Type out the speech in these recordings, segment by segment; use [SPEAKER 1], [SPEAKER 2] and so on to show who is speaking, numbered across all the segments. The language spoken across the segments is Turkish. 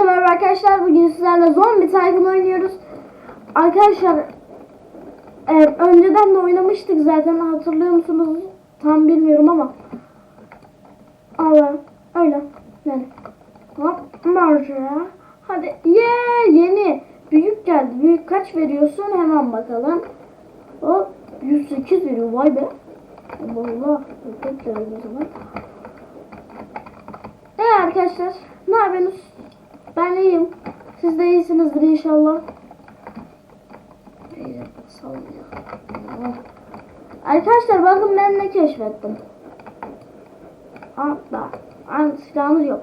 [SPEAKER 1] Hepinize merhaba arkadaşlar. Bugün sizlerle Zombie Tycoon oynuyoruz. Arkadaşlar e, önceden de oynamıştık zaten hatırlıyor musunuz? Tam bilmiyorum ama. Allah öyle. Yani. Hop marjaya. Hadi ye yeni. Büyük geldi. Büyük kaç veriyorsun? Hemen bakalım. Hop 108 veriyor. Vay be. Allah. Zaman. Evet arkadaşlar. Ne yapıyorsunuz? Ben iyiyim. Siz de iyisinizdir inşallah. Arkadaşlar bakın ben ne keşfettim. Hatta aynı silahımız yok.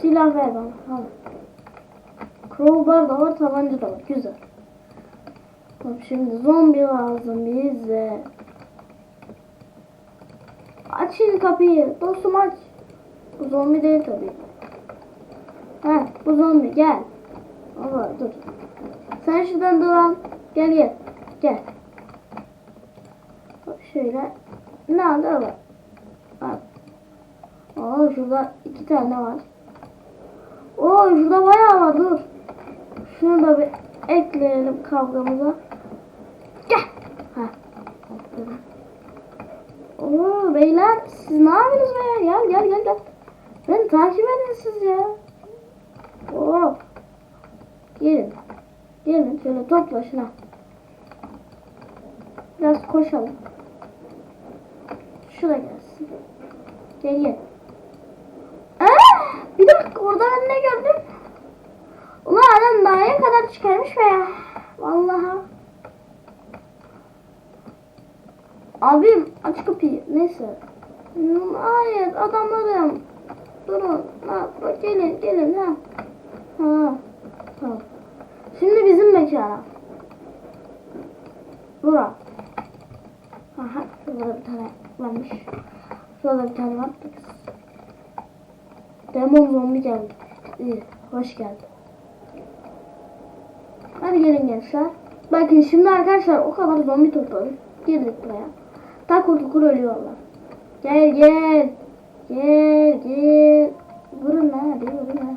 [SPEAKER 1] Silah ver bana. Al. Crowbar da var, tabanca da var. Güzel. Bak şimdi zombi lazım bize. Açın kapıyı. Dostum aç. Bu zombi değil tabii. Ha, bu zombi gel. Allah dur. Sen şuradan duran. Gel gel. Gel. Bak şöyle. Ne aldı al. Al. Oo şurada iki tane var. Oo şurada bayağı var dur. Şunu da bir ekleyelim kavgamıza. Gel. Ha. Oo beyler siz ne yapıyorsunuz be? Gel gel gel gel. Beni takip edin siz ya. Oo. Gelin. Gelin şöyle topla şuna. Biraz koşalım. Şu da gelsin. Gel gel. Aa, bir dakika orada ben ne gördüm? Ulan adam dağa kadar çıkarmış be ya. Vallahi. Abim aç kapıyı. Neyse. Hayır adamlarım. Durun. Ha, gelin gelin ha. Ha. Tamam. Şimdi bizim mekana. Bura. Aha şurada bir tane varmış. Şurada bir tane var. Demon zombi geldi. İyi. Hoş geldin. Hadi gelin gençler. Bakın şimdi arkadaşlar o kadar zombi topladık. Girdik buraya. Takır tukur ölüyorlar. Gel gel. Gel gel. Vurun lan hadi vurun lan.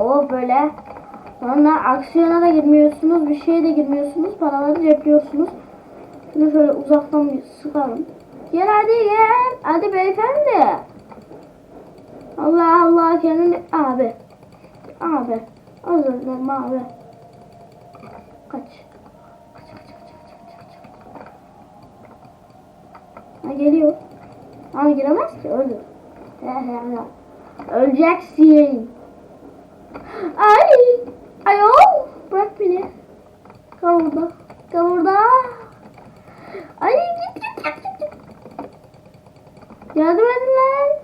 [SPEAKER 1] Oh böyle. Sonra aksiyona da girmiyorsunuz. Bir şeye de girmiyorsunuz. Paraları cepliyorsunuz. Şunu şöyle uzaktan bir sıkalım. Gel hadi gel. Hadi beyefendi. Allah Allah kendini... Abi. Abi. Özür dilerim abi. Kaç Ha, geliyor. Ama giremez ki ölür. Öleceksin. Ay. Ayol. Oh! Bırak beni. Kal burada. Kal burada. Ay git git git git. Yardım edin lan.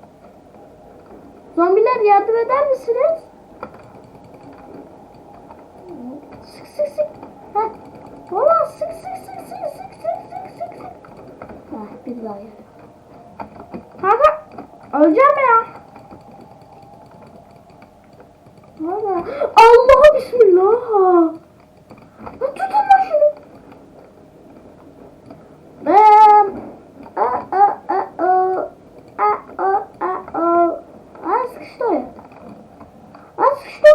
[SPEAKER 1] Zombiler yardım eder misiniz? Sık sık sık. Heh. Valla sık sık sık sık sık sık sık. Bir daha geldi. Kanka öleceğim ya. Valla. Allah bismillah. Lan. Ben. A a a o. A o a o. Aa sıkıştı oraya. Aa sıkıştı.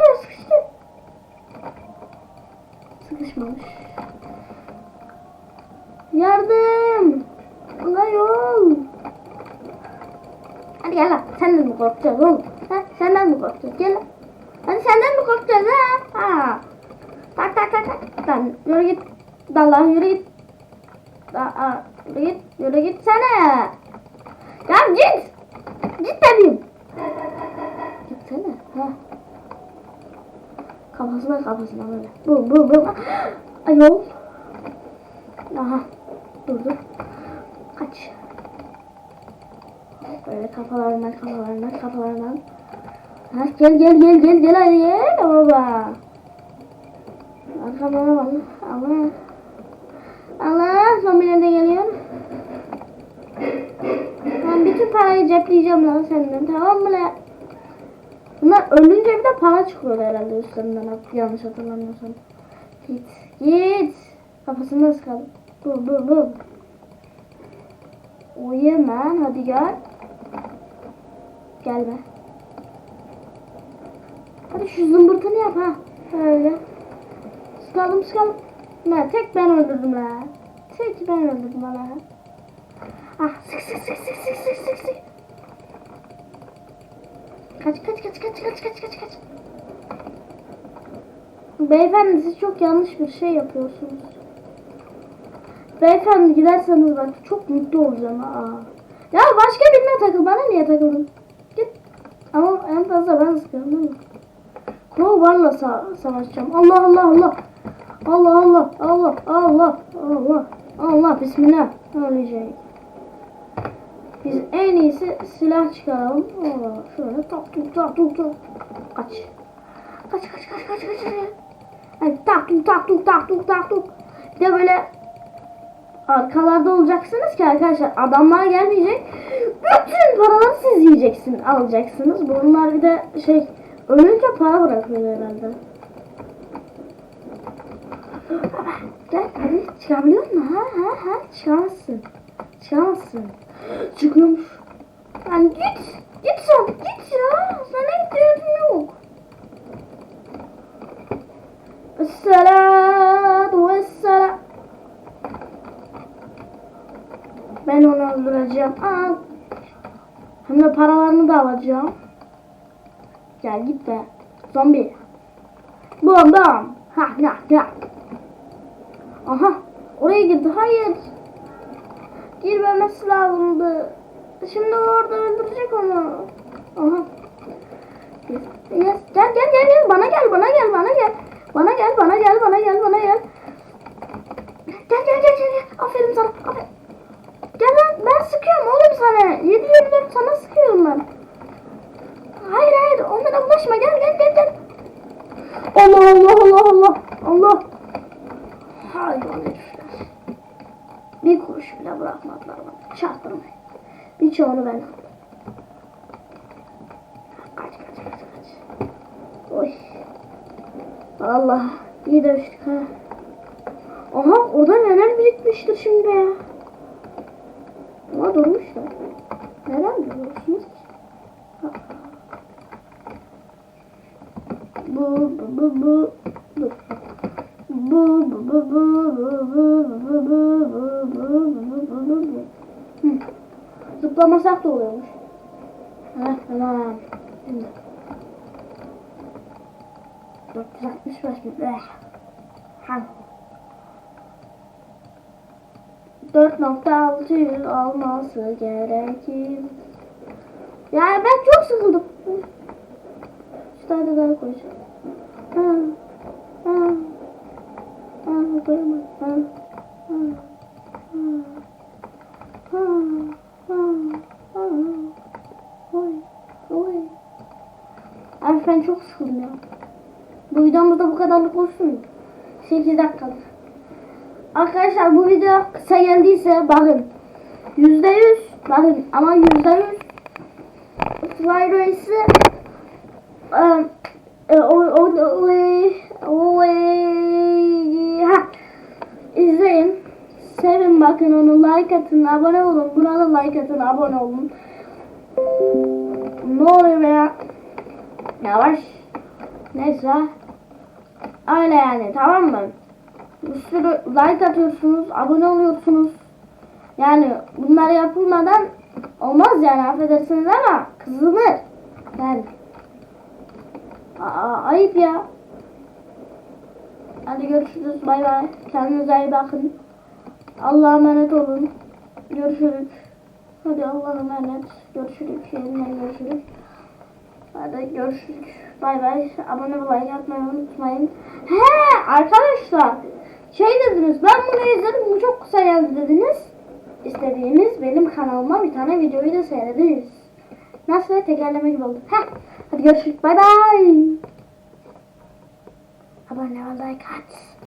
[SPEAKER 1] Yardım. Ulan yol. Hadi gel lan. Senden mi korkacağız oğlum? Ha? Senden mi korkacağız? Gel lan. Hadi senden mi korkacağız ha? Ha. Tak tak tak tak. Lan yürü git. Dallah yürü git. Aa, yürü git. Yürü git sana. Ya git. Git dedim. Gitsene. Ha. Kafasına kafasına böyle. Bum bum bum. Ayol. Aha. Dur dur. Kaç. Böyle kafalarından kafalarından kafalarından. Ha, gel gel gel gel gel hadi gel baba. Arkamdan bak. Allah. Allah zombiler de geliyor. Ben bütün parayı cepleyeceğim lan senden tamam mı lan? Bunlar ölünce bir de para çıkıyor herhalde üstlerinden yanlış hatırlamıyorsam. Git git. Kafasını sıkalım. Dur dur dur. Yemen hadi gel. Gelme. Hadi şu zımbırtını yap ha. Öyle. Sıkalım sıkalım. Ne tek ben öldürdüm la. Tek ben öldürdüm la. Ah sık sık sık sık sık sık sık sık. Kaç kaç kaç kaç kaç kaç kaç kaç. Beyefendi siz çok yanlış bir şey yapıyorsunuz. Beyefendi giderseniz bak çok mutlu olacağım ha. Ya başka birine takıl bana niye takıldın? Git. Ama en fazla ben sıkıyorum değil mi? Crowbar'la sa savaşacağım. Allah Allah Allah. Allah Allah Allah Allah Allah Allah Bismillah ölecek. Biz en iyisi silah çıkaralım. Allah şöyle tak tuk tak tuk tak. Kaç. Kaç kaç kaç kaç kaç. Hadi tak tuk tak tuk tak tuk tak tuk. Bir de böyle arkalarda olacaksınız ki arkadaşlar adamlar gelmeyecek. Bütün paraları siz yiyeceksiniz, alacaksınız. Bunlar bir de şey ölünce para bırakıyor herhalde. Gel hadi çıkabiliyor musun? Ha ha ha çıkamazsın. Çıkamazsın. Çıkıyormuş. Lan git. Git sen. Git ya. Sana ihtiyacım yok. Esselatu vesselam. Ben öldüreceğim. Aa. Hem de paralarını da alacağım. Gel git be. Zombi. Bam bam. Ha ha ha. Aha. Oraya girdi. Hayır. Girmemesi lazımdı. Şimdi orada öldürecek onu. Aha. Yes. Gel gel gel gel. Bana gel bana gel bana gel. Bana gel bana gel bana gel bana. Gel gel gel gel. gel. Aferin sana. Aferin. Ben sıkıyorum oğlum sana. 724 sana sıkıyorum ben. Hayır hayır onlara bulaşma gel gel gel gel. Allah Allah Allah Allah Allah. Hayır herifler. Bir kuruş bile bırakmadılar bana. Çarptırmayın. Birçoğunu ben aldım. Kaç kaç kaç kaç. Oy. Allah. İyi dövüştük ha. Aha orada neler birikmiştir şimdi ya. Ama durmuşlar. Neden duruyorsunuz ki? Ha. Bu bu bu bu dur. Bu bu bu bu bu bu bu bu bu bu bu bu bu bu. Hı. Zıplamasak da oluyormuş. Ha tamam. Şimdi. 465 bin. Eh. Ha. 4.600 olması gerekir. Yani ben çok sıkıldım. Şu tane daha koyacağım. Ha. Ha. Ha. Koyamam. Ha. Ha. Ha. Ha. Ha. Oy. Oy. Abi ben çok sıkıldım ya. Bu videomda da bu kadarlık olsun mu? 8 dakikalık. Arkadaşlar bu video kısa geldiyse bakın. Yüzde yüz bakın ama yüzde yüz Fly Race'i e, e, o, o, o, o, izleyin. Sevin bakın onu like atın abone olun. Buna da like atın abone olun. Ne oluyor ya? Yavaş. Neyse. Öyle yani tamam mı? Bir sürü like atıyorsunuz, abone oluyorsunuz. Yani bunlar yapılmadan olmaz yani affedersiniz ama kızılır. Yani. Aa, ayıp ya. Hadi görüşürüz. Bay bay. Kendinize iyi bakın. Allah'a emanet olun. Görüşürüz. Hadi Allah'a emanet. Görüşürüz. Yeniden görüşürüz. Hadi görüşürüz. Bay bay. Abone ve like unutmayın. He arkadaşlar. Şey dediniz ben bunu izledim bu çok kısa geldi dediniz. İstediğiniz benim kanalıma bir tane videoyu da seyrediniz. Nasıl tekerleme gibi oldu. Heh. Hadi görüşürüz. Bay bay. Abone ol like at.